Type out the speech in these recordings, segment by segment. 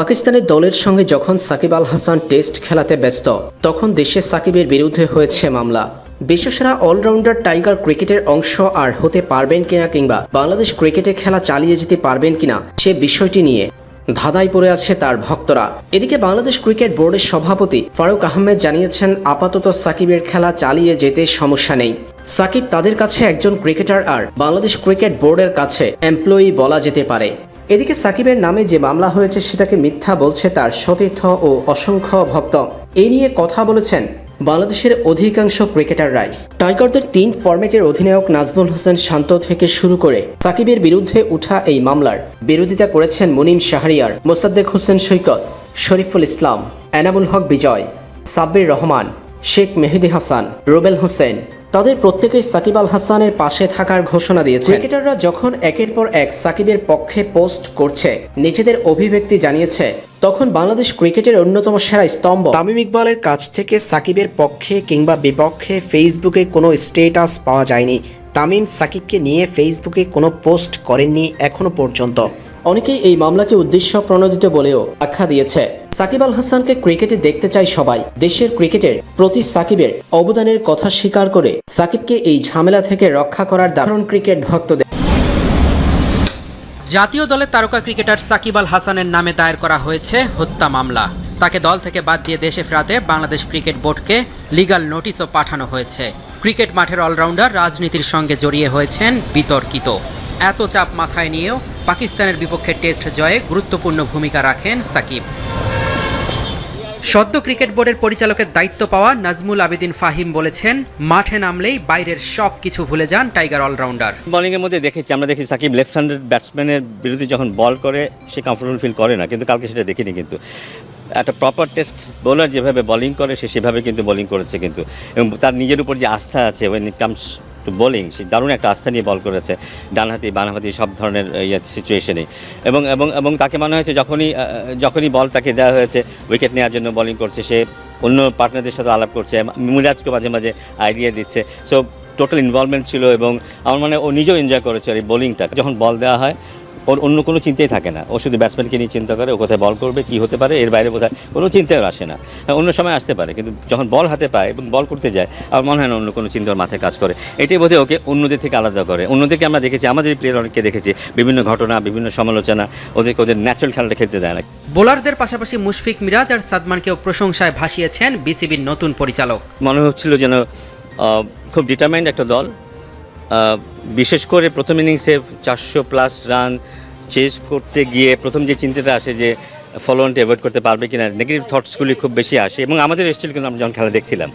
পাকিস্তানের দলের সঙ্গে যখন সাকিব আল হাসান টেস্ট খেলাতে ব্যস্ত, তখন দেশে সাকিবের বিরুদ্ধে হয়েছে মামলা। বিশ্বসেরা অলরাউন্ডার টাইগার ক্রিকেটের অংশ আর হতে পারবেন কিনা কিংবা বাংলাদেশ ক্রিকেটে খেলা চালিয়ে যেতে পারবেন কিনা, সে বিষয়টি নিয়ে ধাঁধায় পড়ে আছে তার ভক্তরা। এদিকে বাংলাদেশ ক্রিকেট বোর্ডের সভাপতি ফারুক আহমেদ জানিয়েছেন, আপাতত সাকিবের খেলা চালিয়ে যেতে সমস্যা নেই। সাকিব তাদের কাছে একজন ক্রিকেটার আর বাংলাদেশ ক্রিকেট বোর্ডের কাছে এমপ্লয়ি বলা যেতে পারে। এদিকে সাকিবের নামে যে মামলা হয়েছে সেটাকে মিথ্যা বলছে তার সতীর্থ ও অসংখ্য ভক্ত। এই নিয়ে কথা বলেছেন বাংলাদেশের অধিকাংশ ক্রিকেটাররাই। টাইগারদের তিন ফরম্যাটের অধিনায়ক নাজমুল হোসেন শান্ত থেকে শুরু করে সাকিবের বিরুদ্ধে উঠা এই মামলার বিরোধিতা করেছেন মুনিম শাহরিয়ার, মোসাদ্দেক হোসেন সৈকত, শরীফুল ইসলাম, এনামুল হক বিজয়, সাব্বির রহমান, শেখ মেহেদি হাসান, রুবেল হোসেন তাদের প্রত্যেকেই সাকিব আল হাসানের পাশে থাকার ঘোষণা দিয়েছে ক্রিকেটাররা যখন একের পর এক সাকিবের পক্ষে পোস্ট করছে, নিজেদের অভিব্যক্তি জানিয়েছে, তখন বাংলাদেশ ক্রিকেটের অন্যতম সেরা স্তম্ভ। তামিম ইকবালের কাছ থেকে সাকিবের পক্ষে কিংবা বিপক্ষে ফেসবুকে কোনো স্টেটাস পাওয়া যায়নি। তামিম সাকিবকে নিয়ে ফেসবুকে কোনো পোস্ট করেননি এখনও পর্যন্ত। অনেকেই এই মামলাকে উদ্দেশ্য প্রণোদিত বলেও আখ্যা দিয়েছে। সাকিব আল হাসানকে ক্রিকেটে দেখতে চায় সবাই। দেশের ক্রিকেটের প্রতি সাকিবের অবদানের কথা স্বীকার করে সাকিবকে এই ঝামেলা থেকে রক্ষা করার দারুণ ক্রিকেট ভক্তদের। জাতীয় দলের তারকা ক্রিকেটার সাকিব আল হাসানের নামে দায়ের করা হয়েছে হত্যা মামলা। তাকে দল থেকে বাদ দিয়ে দেশে ফেরাতে বাংলাদেশ ক্রিকেট বোর্ডকে লিগ্যাল নোটিশও পাঠানো হয়েছে। ক্রিকেট মাঠের অলরাউন্ডার রাজনীতির সঙ্গে জড়িয়ে হয়েছেন বিতর্কিত। এত চাপ মাথায় নিয়েও পাকিস্তানের বিপক্ষে টেস্ট জয়ে গুরুত্বপূর্ণ ভূমিকা রাখেন সাকিব। সদ্য ক্রিকেট বোর্ডের পরিচালকের দায়িত্ব পাওয়া নাজমুল আবেদিন ফাহিম বলেছেন, মাঠে নামলেই বাইরের সব কিছু ভুলে যান টাইগার অলরাউন্ডার। বোলিংয়ের মধ্যে দেখেছি, আমরা দেখি সাকিব লেফট হ্যান্ডেড ব্যাটসম্যানের বিরুদ্ধে যখন বল করে, সে কমফোর্টেবল ফিল করে না, কিন্তু কালকে সেটা দেখিনি কিন্তু। একটা প্রপার টেস্ট বোলার যেভাবে বোলিং করে, সে সেভাবে কিন্তু বোলিং করেছে কিন্তু। এবং তার নিজের উপর যে আস্থা আছে when it comes to bowling, সে দারুণ একটা আস্থা নিয়ে বল করেছে। ডানহাতি বানহাতি সব ধরনের ইয়ে সিচুয়েশনেই এবং এবং এবং তাকে মনে হয়েছে যখনই যখনই বল তাকে দেওয়া হয়েছে উইকেট নেওয়ার জন্য বোলিং করছে, সে অন্য পার্টনারদের সাথে আলাপ করছে, মিরাজকে মাঝে মাঝে আইডিয়া দিচ্ছে। সো টোটাল ইনভলভমেন্ট ছিল এবং আমার মানে ও নিজেও এনজয় করেছে আর এই বোলিংটা যখন বল দেওয়া হয় ওর অন্য কোনো চিন্তাই থাকে না। ও শুধু ব্যাটসম্যানকে নিয়ে চিন্তা করে ও কোথায় বল করবে কী হতে পারে এর বাইরে কোথায় কোনো চিন্তাও আসে না। হ্যাঁ, অন্য সময় আসতে পারে কিন্তু যখন বল হাতে পায় এবং বল করতে যায় আমার মনে হয় না অন্য কোনো চিন্তা ওর মাথায় কাজ করে। এটাই বোধহয় ওকে অন্যদের থেকে আলাদা করে। অন্যদেরকে আমরা দেখেছি আমাদের প্লেয়ার অনেককে দেখেছি বিভিন্ন ঘটনা বিভিন্ন সমালোচনা ওদেরকে ওদের ন্যাচারাল খেলাটা খেলতে দেয় না। বোলারদের পাশাপাশি মুশফিক মিরাজ আর সাদমানকেও প্রশংসায় ভাসিয়েছেন বিসিবির নতুন পরিচালক। মনে হচ্ছিল যেন খুব ডিটারমাইন্ড একটা দল বিশেষ করে প্রথম ইনিংসে চারশো প্লাস রান চেস করতে গিয়ে প্রথম যে চিন্তাটা আসে যে ফলো অনটা অ্যাভয়েড করতে পারবে কিনা নেগেটিভ থটসগুলি খুব বেশি আসে এবং আমাদের স্টিল কিন্তু আমরা যখন খেলা দেখছিলাম,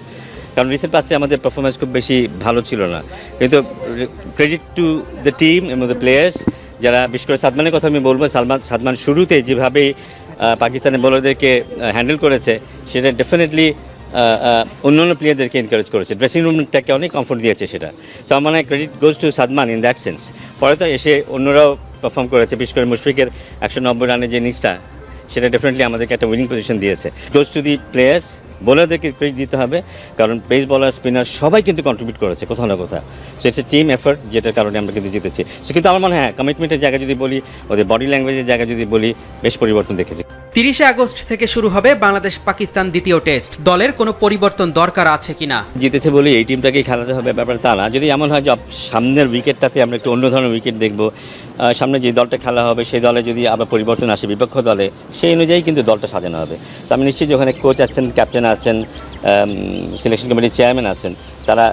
কারণ রিসেন্ট পাস্টে আমাদের পারফরমেন্স খুব বেশি ভালো ছিল না। কিন্তু ক্রেডিট টু দ্য টিম এবং দ্য প্লেয়ার্স যারা বিশেষ করে সাদমানের কথা আমি বলব, সালমান, সাদমান শুরুতে যেভাবে পাকিস্তানের বোলারদেরকে হ্যান্ডেল করেছে, সেটা ডেফিনেটলি অন্যান্য প্লেয়ারদেরকে এনকারেজ করেছে। ড্রেসিং রুমটাকে অনেক কমফোর্ট দিয়েছে সেটা। সো আমার credit goes to Sadman in that sense পরে তো এসে অন্যরাও পারফর্ম করেছে। বিশেষ করে মুশফিকের একশো নব্বই রানের যে ইনিংসটা সেটা ডেফিনেটলি আমাদেরকে একটা উইনিং পজিশন দিয়েছে। গোজ টু দি প্লেয়ার্স বোলারদেরকে ক্রেডিট দিতে হবে। কারণ পেস বলার স্পিনার সবাই কিন্তু কন্ট্রিবিউট করেছে কোথাও না কোথাও। So it's a team effort যেটার কারণে আমরা কিন্তু জিতেছি। সে কিন্তু আমার মনে হয় কমিটমেন্টের জায়গা যদি বলি, ওদের বডি ল্যাঙ্গুয়েজের জায়গা যদি বলি, বেশ পরিবর্তন দেখেছি। তিরিশে আগস্ট থেকে শুরু হবে বাংলাদেশ পাকিস্তান দ্বিতীয় টেস্ট। দলের কোনো পরিবর্তন দরকার আছে কিনা? জিতেছে বলে এই টিমটাকেই খেলাতে হবে ব্যাপার তা না। যদি এমন হয় যে সামনের উইকেটটাতে আমরা একটু অন্য ধরনের উইকেট দেখব সামনে যে দলটা খেলা হবে, সেই দলে যদি আবার পরিবর্তন আসে বিপক্ষ দলে, সেই অনুযায়ী কিন্তু দলটা সাজানো হবে। তো আমি নিশ্চিত ওখানে কোচ আছেন ক্যাপ্টেন আছেন সিলেকশন কমিটির চেয়ারম্যান আছেন, তারা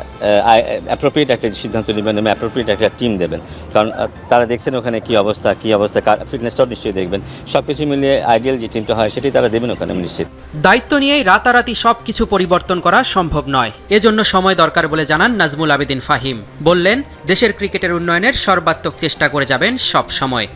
অ্যাপ্রোপ্রিয়েট একটা সিদ্ধান্ত নেবেন এবং অ্যাপ্রোপ্রিয়েট একটা টিম দেবেন। কারণ তারা দেখছেন ওখানে কী অবস্থা কী অবস্থা, কার ফিটনেসটাও নিশ্চয়ই দেখবেন। সব কিছু মিলিয়ে আইডিয়াল যে টিমটা হয়, সেটি তারা দেবেন ওখানে নিশ্চিত। দায়িত্ব নিয়েই রাতারাতি সব কিছু পরিবর্তন করা সম্ভব নয়। এজন্য সময় দরকার বলে জানান নাজমুল আবেদিন ফাহিম। বললেন, দেশের ক্রিকেটের উন্নয়নের সর্বাত্মক চেষ্টা করে যাবেন সব সময়।